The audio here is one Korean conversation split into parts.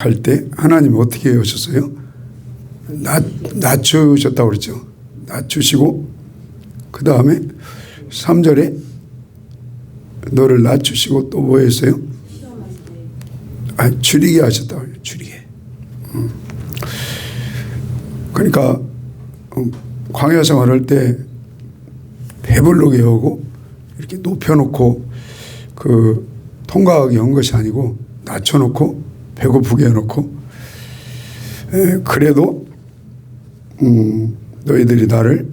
할 때 하나님이 어떻게 하셨어요? 낮, 낮추셨다고 그랬죠. 낮추시고 그 다음에 3절에 너를 낮추시고 또 뭐 했어요? 아, 줄이게 하셨다고 해요. 줄이게. 음. 그러니까 음, 광야 생활할 때 배불르게 하고 이렇게 높여놓고 그 통과하게 한 것이 아니고 낮춰놓고 배고프게 해놓고 에, 그래도 음, 너희들이 나를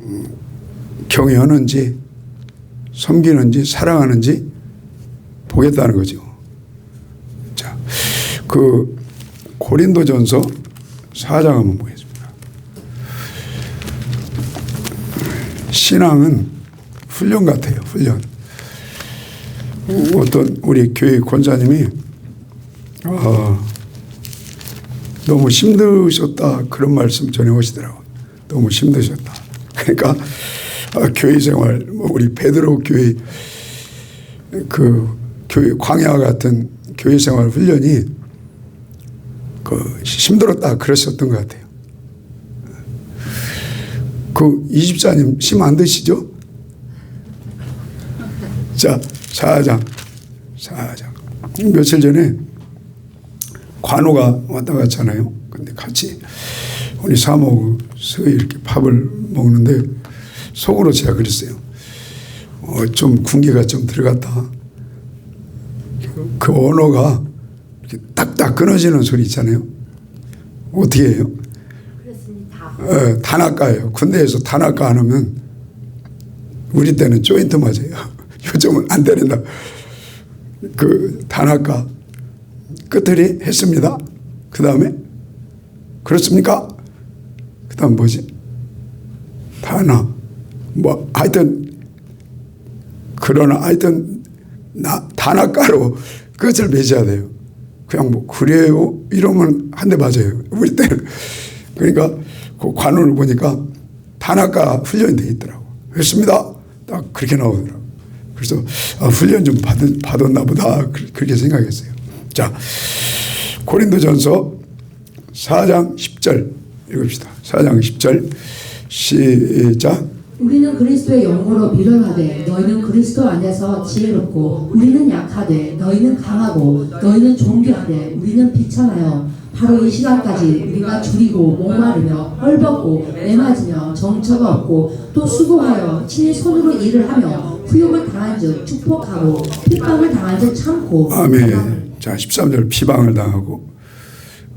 음, 경외하는지 섬기는지 사랑하는지 보겠다는 거죠. 자, 그 고린도전서 4장 한번 보겠습니다. 신앙은 훈련 같아요. 훈련. 어떤 우리 교회 권사님이 아, 너무 힘드셨다 그런 말씀 전해 오시더라고. 너무 힘드셨다. 그러니까 아, 교회 생활 뭐 우리 베드로 교회 그 교회 광야 같은 교회 생활 훈련이 그 힘들었다 그러셨던 것 같아요. 그 이집사님 심 안 드시죠? 자, 사장, 사장. 며칠 전에 관우가 왔다 갔잖아요. 근데 같이 우리 사모 서희 이렇게 밥을 먹는데 속으로 제가 그랬어요. 어, 좀 군기가 좀 들어갔다. 그, 그 언어가 이렇게 딱딱 끊어지는 소리 있잖아요. 어떻게 해요? 어, 단아까예요. 군대에서 단아까 안 하면 우리 때는 조인트 맞아요. 요즘은 안 때린다. 그 단아까 끝들이 했습니다. 그 다음에 그렇습니까? 그 다음 뭐지? 단아 뭐 하여튼 그러나 하여튼 나 단아가로 끝을 맺어야 돼요. 그냥 뭐 그래요 이러면 한 대 맞아요. 우리 때는 그러니까 그 관원을 보니까 단아가 훈련이 돼 있더라고. 했습니다. 딱 그렇게 나오더라고. 그래서 아, 훈련 좀 받, 받았나 보다 그- 그렇게 생각했어요. 자 고린도전서 4장 10절 읽읍시다. 4장 10절 시작. 우리는 그리스도의 영으로 밀어나되 너희는 그리스도 안에서 지혜롭고 우리는 약하되 너희는 강하고 너희는 존귀하되 우리는 비천하여 바로 이 시간까지 우리가 줄이고 목마르며 헐벗고 매맞으며 정처가 없고 또 수고하여 친히 손으로 일을 하며 후욕을 당한 즉 축복하고 핍박을 당한 즉 참고 아멘. 자 13절 비방을 당하고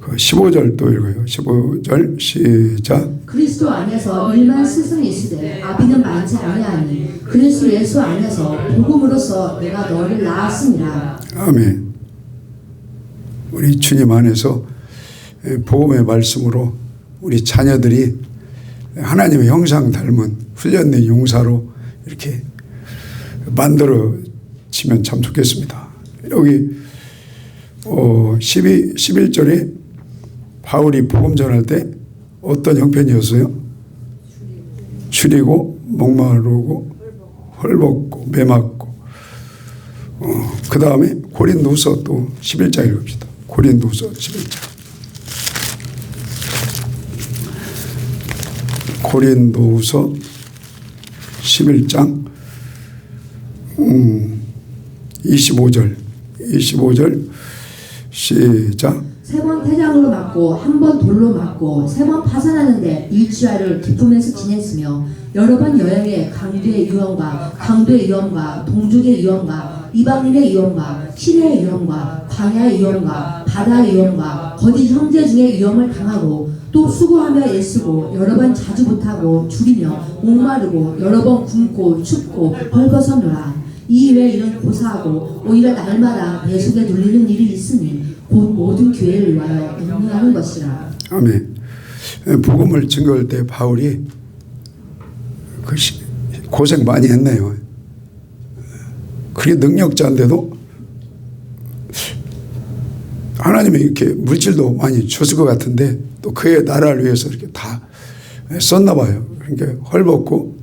그 15절 또 읽어요. 15절 시작. 그리스도 안에서 일만 스승이 있으되 아비는 많지 아니하니 그리스도 예수 안에서 복음으로써 내가 너를 낳았습니다. 아멘. 우리 주님 안에서 복음의 말씀으로 우리 자녀들이 하나님의 형상 닮은 훈련된 용사로 이렇게 만들어지면 참 좋겠습니다. 여기 어 12, 11절에 바울이 복음 전할 때 어떤 형편이었어요? 줄이고 목마르고 헐벗고 매맞고 어, 그 다음에 고린도서 또 11장 읽읍시다. 고린도서 11장. 고린도서 11장 음, 25절 25절 시작. 세 번 태장으로 맞고 한 번 돌로 맞고 세 번 파산하는데 일주일을 기쁘면서 지냈으며 여러 번 여행에 강도의 유언과 강도의 유언과 동족의 유언과 이방인의 유언과 신의 유언과 광야의 유언과 바다의 유언과 거짓 형제 중에 유언을 당하고 또 수고하며 애쓰고 여러 번 자주 못하고 줄이며 목마르고 여러 번 굶고 춥고 벌벗었노라 이 외에 이런 고사하고 오히려 날마다 배 속에 눌리는 일이 있으니 곧 모든 교회를 위하여 영능하는 것이라. 아멘. 복음을 증거할 때 바울이 그 시- 고생 많이 했네요. 그게 능력자인데도 하나님이 이렇게 물질도 많이 줬을 것 같은데 또 그의 나라를 위해서 이렇게 다 썼나 봐요. 그러니까 헐벗고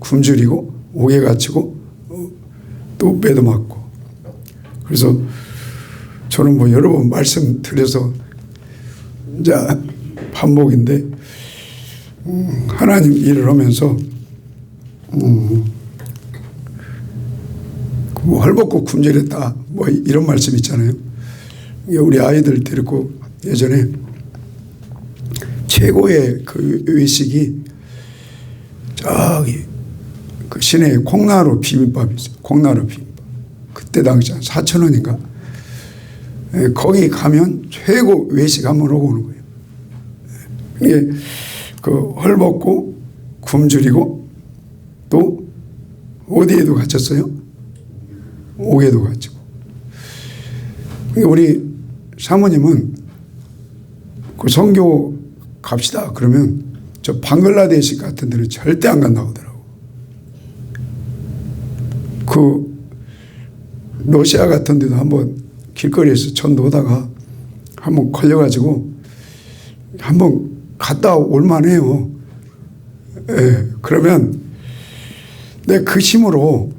굶주리고 옥에 갇히고 어, 또 매도 맞고 그래서 저는 뭐 여러 번 말씀 드려서 이제 반복인데 음, 하나님 일을 하면서 음, 뭐 헐벗고 굶주렸다 뭐 이런 말씀 있잖아요. 우리 아이들 데리고 예전에 최고의 그 외식이 저기 그 시내에 콩나루 비빔밥이 있어요. 콩나루 비빔밥. 그때 당시 한 4천 원인가. 예, 거기 가면 최고 외식 한번 오고 오는 거예요. 예, 이게 그 헐벗고 굶주리고 또 어디에도 갇혔어요? 옥에도 갇히고. 우리 사모님은 그 성교 갑시다 그러면 저 방글라데시 같은 데는 절대 안 간다고. 그 러시아 같은 데도 한번 길거리에서 전도하다가 한번 걸려가지고 한번 갔다 올만 해요. 예, 그러면 내 그 힘으로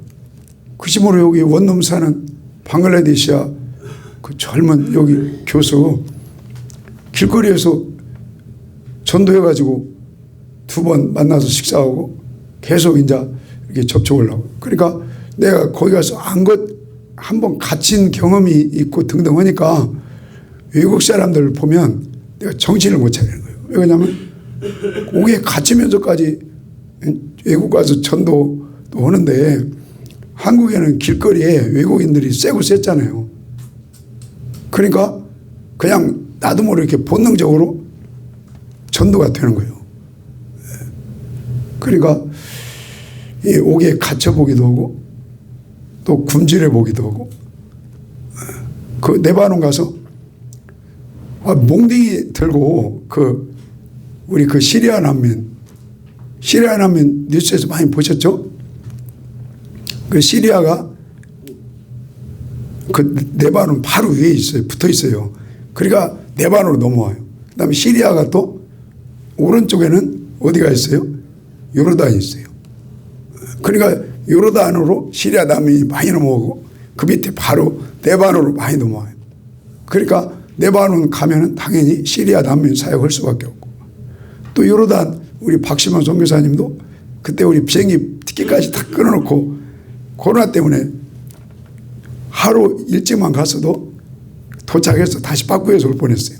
그 힘으로 여기 원룸 사는 방글라데시아 그 젊은 여기 교수 길거리에서 전도해가지고 두 번 만나서 식사하고 계속 이제 이렇게 접촉을 하고 그러니까 내가 거기 가서 안것 한 번 갇힌 경험이 있고 등등 하니까 외국 사람들을 보면 내가 정신을 못 차리는 거예요. 왜냐하면 옥에 갇히면서까지 외국 가서 전도도 하는데 한국에는 길거리에 외국인들이 쎄고 쎘잖아요. 그러니까 그냥 나도 모르게 본능적으로 전도가 되는 거예요. 예. 그러니까 이 옥에 갇혀보기도 하고 또 굶주려 보기도 하고 예. 그 네바논 가서 아, 몽둥이 들고 그 우리 그 시리아 난민 시리아 난민 뉴스에서 많이 보셨죠? 그 시리아가 그 네바논 바로 위에 있어요. 붙어 있어요. 그러니까 네바논으로 넘어와요. 그다음에 시리아가 또 오른쪽에는 어디가 있어요? 요르단이 있어요. 그러니까 요르단으로 시리아 난민이 많이 넘어오고 그 밑에 바로 네바논으로 많이 넘어와요. 그러니까 네바논 가면은 당연히 시리아 난민 사역할 수밖에 없고 또 요르단 우리 박시만 선교사님도 그때 우리 비행기 티켓까지 다 끊어놓고 코로나 때문에 하루 일찍만 갔어도 도착해서 다시 바꾸어서 올 뻔했어요.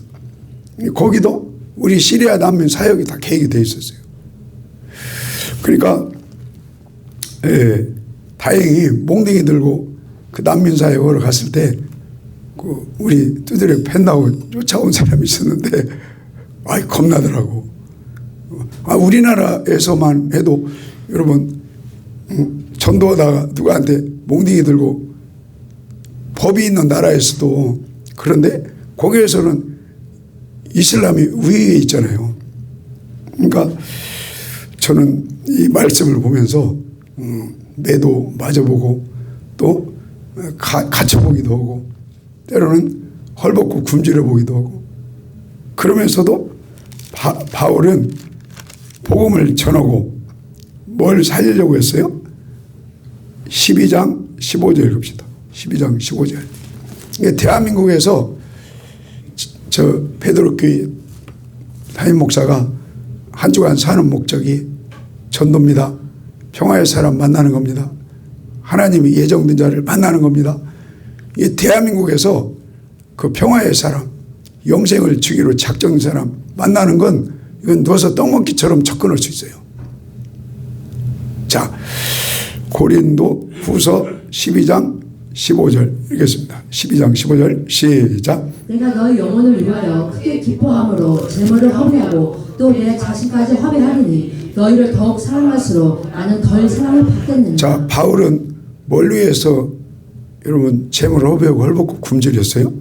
거기도 우리 시리아 난민 사역이 다 계획이 돼 있었어요. 그러니까 예, 다행히 몽둥이 들고 그 난민 사역을 갔을 때 그 우리 두드려 팬다고 쫓아온 사람이 있었는데 아이 겁나더라고. 아, 우리나라에서만 해도 여러분 음, 전도하다가 누구한테 몽둥이 들고 법이 있는 나라에서도 그런데 거기에서는 이슬람이 우위에 있잖아요. 그러니까 저는 이 말씀을 보면서 음, 매도 맞아보고 또 가, 갇혀보기도 하고 때로는 헐벗고 굶주려 보기도 하고 그러면서도 바, 바울은 복음을 전하고 뭘 살리려고 했어요? 12장 15절 읽읍시다. 12장 15절. 이게 대한민국에서 저 베드로 교회 담임 목사가 한 주간 사는 목적이 전도입니다. 평화의 사람 만나는 겁니다. 하나님이 예정된 자를 만나는 겁니다. 이 대한민국에서 그 평화의 사람, 영생을 주기로 작정된 사람 만나는 건 이건 누워서 떡먹기처럼 접근할 수 있어요. 자, 고린도 후서 12장 15절 읽겠습니다. 12장 15절 시작. 내가 너의 영혼을 위하여 크게 기뻐함으로 재물을 허비하고 또 내 자신까지 허비하리니 너희를 더욱 사랑할수록 나는 덜 사랑을 받겠느냐 자, 바울은 뭘 위해서 여러분 재물을 허비하고 헐벗고 굶주렸어요?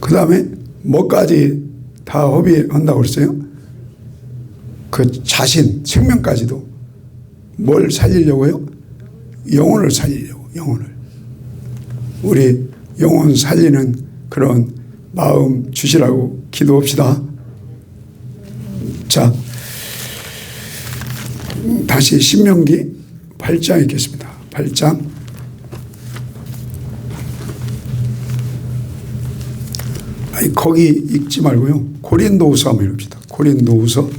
그 다음에 뭐까지 다 허비한다고 그랬어요? 그 자신, 생명까지도 뭘 살리려고요? 영혼을 살리려고, 영혼을. 우리 영혼 살리는 그런 마음 주시라고 기도합시다. 자, 다시 신명기 8장 읽겠습니다. 8장 아니 거기 읽지 말고요. 고린도후서 한번 읽읍시다. 고린도후서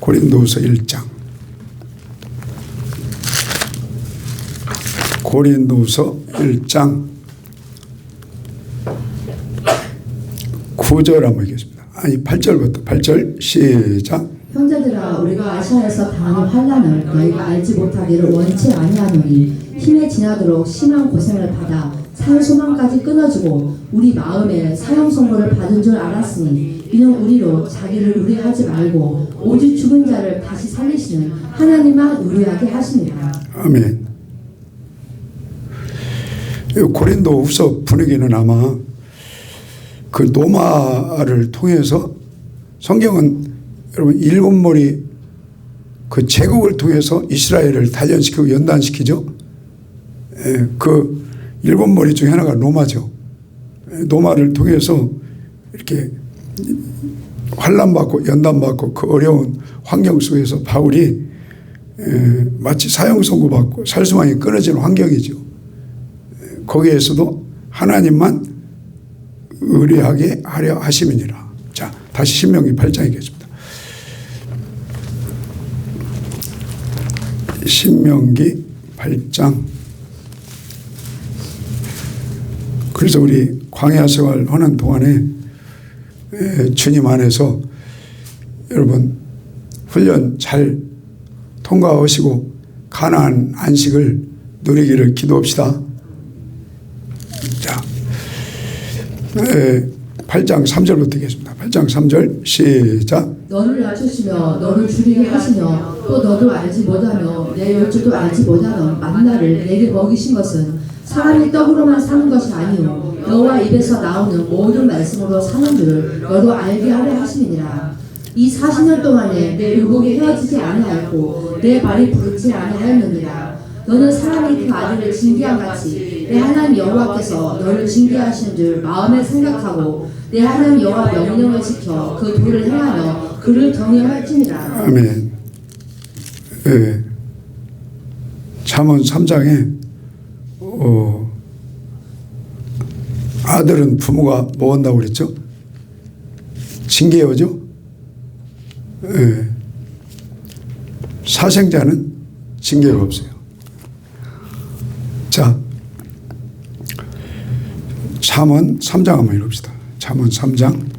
고린도후서 1장. 고린도후서 1장 9절 한번 읽겠습니다. 아니 8절부터 8절 시작. 형제들아 우리가 아시아에서 당하는 환란을 너희가 알지 못하기를 원치 아니하노니 힘에 지나도록 심한 고생을 받아 살 소망까지 끊어지고 우리 마음에 사형 선고를 받은 줄 알았으니 이는 우리로 자기를 의뢰하지 말고 오직 죽은 자를 다시 살리시는 하나님만 의뢰하게 하십니다. 아멘. 이 고린도 후서 분위기는 아마 그 노마를 통해서 성경은 여러분 일곱 머리 그 제국을 통해서 이스라엘을 단련시키고 연단시키죠. 예, 그 일곱 머리 중에 하나가 노마죠. 예, 노마를 통해서 이렇게 환란받고 연단받고 그 어려운 환경 속에서 바울이 에, 마치 사형 선고받고 살수망이 끊어지는 환경이죠. 에, 거기에서도 하나님만 의뢰하게 하려 하심이니라. 자, 다시 신명기 8장이겠습니다. 신명기 8장. 그래서 우리 광야 생활 하는 동안에 에, 주님 안에서 여러분 훈련 잘 통과하시고 가나안 안식을 누리기를 기도합시다. 자, 에, 8장 3절부터 읽겠습니다. 8장 3절 시작. 너를 낮추시며 너를 줄이게 하시며 또 너도 알지 못하며 내 열조도 알지 못하던 만나를 내게 먹이신 것은 사람이 떡으로만 사는 것이 아니요 여호와 입에서 나오는 모든 말씀으로 사는 줄을 너도 알게 하려 하심이니라 이 40년 동안에 내 의복이 헤어지지 아니하였고 내 발이 부르지 아니하였느니라 너는 사람이 그 아들을 징계한 같이 내 하나님 여호와께서 너를 징계하신 줄 마음에 생각하고 내 하나님 여호와 명령을 지켜 그 도를 행하며 그를 경외할지니라 아멘. 예. 잠언 3장에 어, 아들은 부모가 뭐 한다고 그랬죠? 징계여죠? 예. 사생자는 징계가 없어요. 자, 잠언 3장 한번 읽읍시다. 잠언 3장.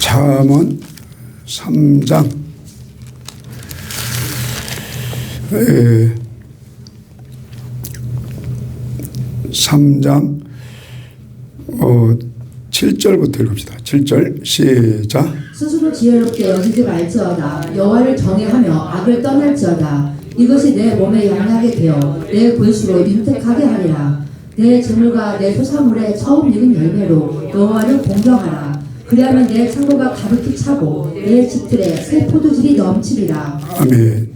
잠언 3장 에, 3장 어, 7절부터 읽읍시다. 7절 시작. 스스로 지혜롭게 여기지 말지어다 여호와를 경외하며 악을 떠날지어다 이것이 내 몸에 양하게 되어 내 골수로 윤택하게 하리라 내 재물과 내 소사물의 처음 익은 열매로 여호와를 공경하라 그리하면 내 창고가 가득히 차고 내 집틀에 새 포도즙이 넘치리라 아멘.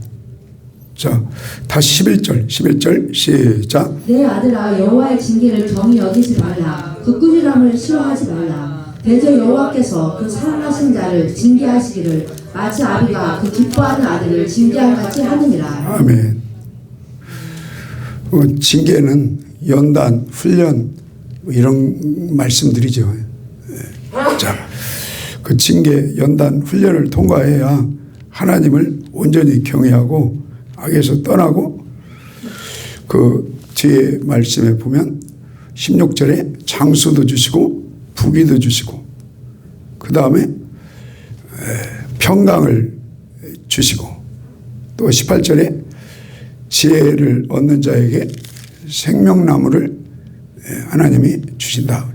자, 다시 11절, 11절 시작. 내 아들아 여호와의 징계를 정히 여기지 말라 그 꾸지람을 싫어하지 말라 대저 여호와께서 그 사랑하신 자를 징계하시기를 마치 아비가 그 기뻐하는 아들을 징계한 같이 하느니라 아멘. 어, 징계는 연단, 훈련 뭐 이런 말씀들이죠. 예. 자, 그 징계, 연단, 훈련을 통과해야 하나님을 온전히 경외하고 악에서 떠나고 그 뒤에 말씀에 보면 16절에 장수도 주시고 부귀도 주시고 그 다음에 평강을 주시고 또 18절에 지혜를 얻는 자에게 생명나무를 하나님이 주신다.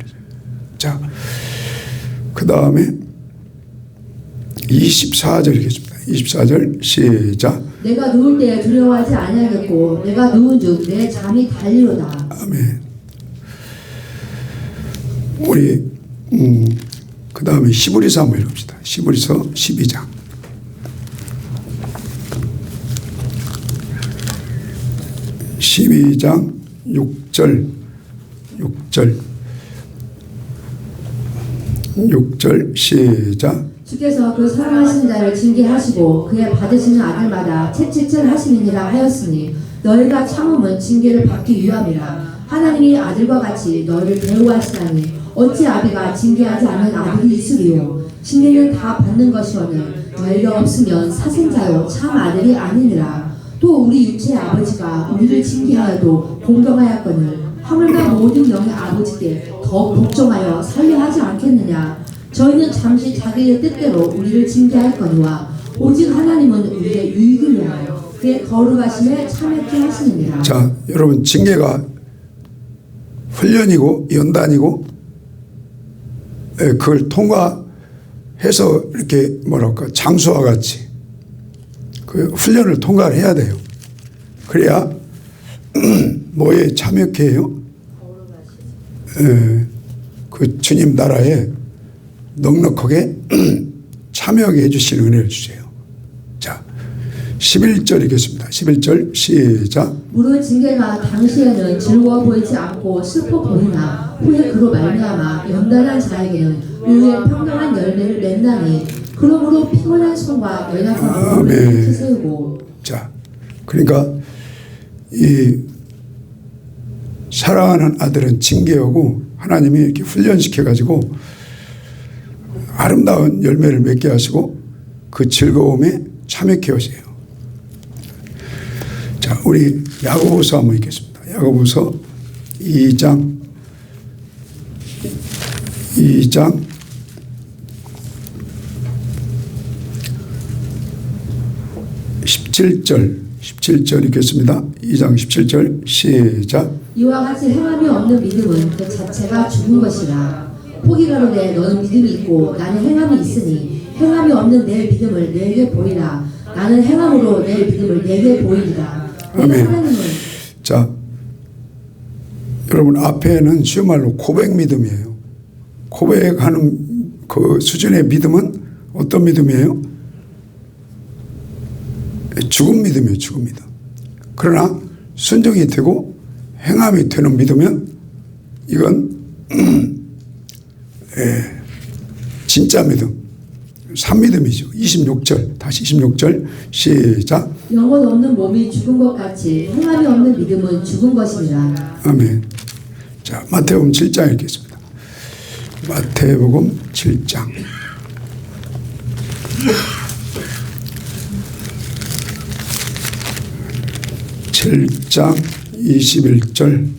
자, 그 다음에 24절 이겠습니다. 24절 시작. 내가 누울 때에 두려워하지 아니하겠고 내가 누운즉 내 잠이 달리로다 아멘. 우리 음, 그 다음에 시브리서 한번 읽읍시다. 시브리서 12장. (12장) 6절 6절 6절 시작 주께서 그 사랑하시는 자를 징계하시고 그의 받으시는 아들마다 채찍질 하시느니라 하였으니 너희가 참음은 징계를 받기 위함이라 하나님이 아들과 같이 너희를 대우하시나니 어찌 아비가 징계하지 않은 아들이 있으리요? 징계는 다 받는 것이오늘 너희가 없으면 사생자요 참 아들이 아니니라. 또 우리 육체의 아버지가 우리를 징계하여도 공경하였거늘 하물며 모든 영의 아버지께 더 복종하여 살려하지 않겠느냐? 저희는 잠시 자기의 뜻대로 우리를 징계할 거니와 오직 하나님은 우리의 유익을 위하여 그의 거룩하심에 참여케 하시느니라. 자, 여러분 징계가 훈련이고 연단이고 예, 그걸 통과해서 이렇게 뭐랄까 장수와 같이 그 훈련을 통과를 해야 돼요. 그래야 뭐에 참여케 해요? 예, 그 주님 나라에 넉넉하게 참여하게 해주시는 은혜를 주세요. 자, 11절 읽겠습니다. 11절 시작. 물은 징계가 당시에는 즐거워 보이지 않고 슬퍼 보이나 후에 그로 말미암아 연단한 자에게는 의의 평강한 열매를 맺나니 그러므로 피곤한 손과 연약한. 몸을 세우고 자, 그러니까 이 사랑하는 아들은 징계하고 하나님이 이렇게 훈련시켜 가지고 아름다운 열매를 맺게 하시고 그 즐거움에 참여케 하세요. 자, 우리 야고보서 한번 읽겠습니다. 야고보서 2장 2장 17절 17절 읽겠습니다. 2장 17절 시작. 이와 같이 행함이 없는 믿음은 그 자체가 죽은 것이라 포기가로되 너는 믿음이 있고 나는 행함이 있으니 행함이 없는 내 믿음을 내게 보이라 나는 행함으로 내 믿음을 내게 보이리라 아멘. 자, 여러분 앞에는 쉬운 말로 고백 믿음이에요. 고백하는 그 수준의 믿음은 어떤 믿음이에요? 죽은 믿음이에요. 죽은 믿음. 그러나 순종이 되고 행함이 되는 믿으면 이건 예, 진짜 믿음. 산믿음이죠. 26절 다시 26절 시작. 영혼 없는 몸이 죽은 것 같이 행함이 없는 믿음은 죽은 것이니라 아멘. 자, 마태복음 7장 읽겠습니다. 마태복음 7장. 7장 21절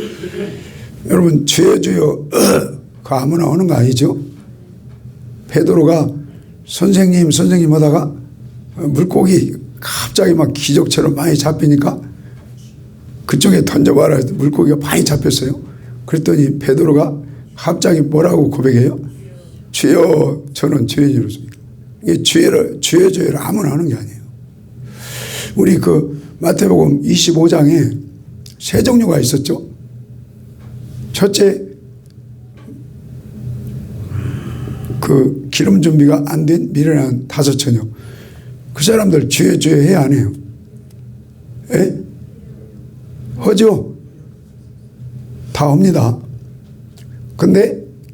여러분 주여 주여 그 아무나 오는 거 아니죠? 베드로가 선생님 선생님 하다가 물고기 갑자기 막 기적처럼 많이 잡히니까 그쪽에 던져봐라 물고기가 많이 잡혔어요. 그랬더니 베드로가 갑자기 뭐라고 고백해요? 주여 저는 죄인이로습니다. 이게 주여를 주여 주여를 아무나 하는 게 아니에요. 우리 그 마태복음 25장에 세 종류가 있었죠. 첫째, 그 기름 준비가 안 된 미련한 다섯 처녀. 그 사람들 주여 주여 해야 안 해요? 에? 하죠? 다 합니다. 근데